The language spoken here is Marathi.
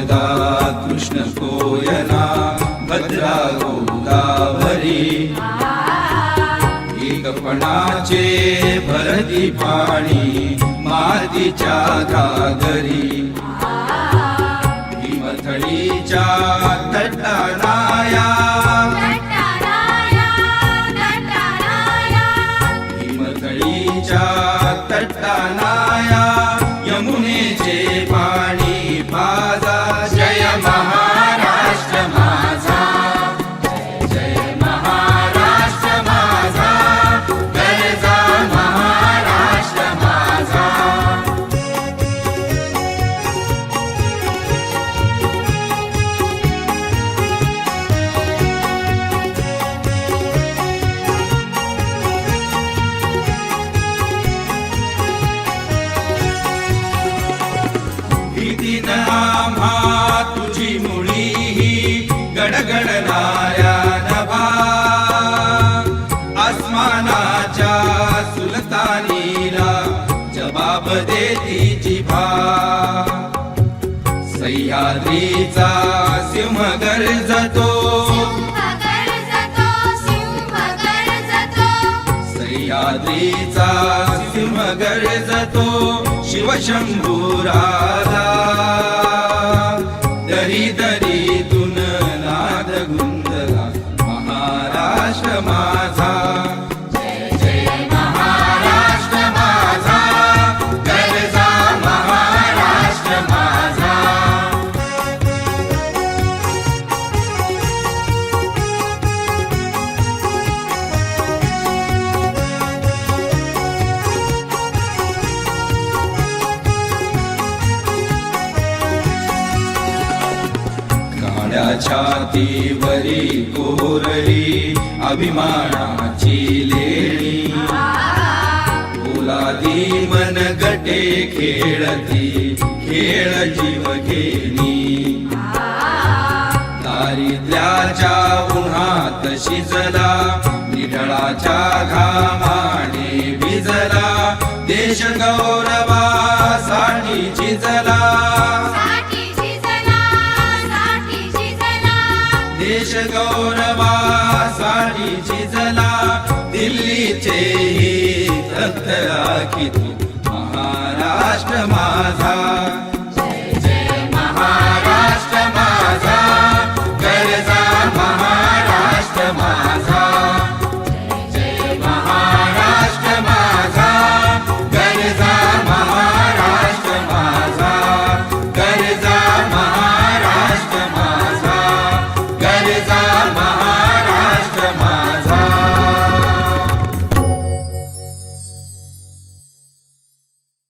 शारदा कृष्ण कोयना भद्रा गोदावरी एकपणाचे भरती पाणी मातीच्या घागरी हिमथळीच्या भीतीन आम्हा तुझी मुळी ही गडगडणाऱ्या नभा. आसमानाच्या सुलतानीला जबाब देती जिभा. सह्याद्रीचा सिंह गरजतो सह्याद्रीचा सिंह गरजतो शिवशंभुराला दरी दरी काळ्या छातीवरी कोरली अभिमानाची लेणी. तुलादी मन गटे खेळती खेळ जीव घेणी. दारिद्र्याच्या उन्हात शिजला निढळाच्या घामाने भिजला. देश गौरवासाठी झिजला देश गौरवासाठी झिजला दिल्लीचे ही तख्त राखी तू. महाराष्ट्र माझा.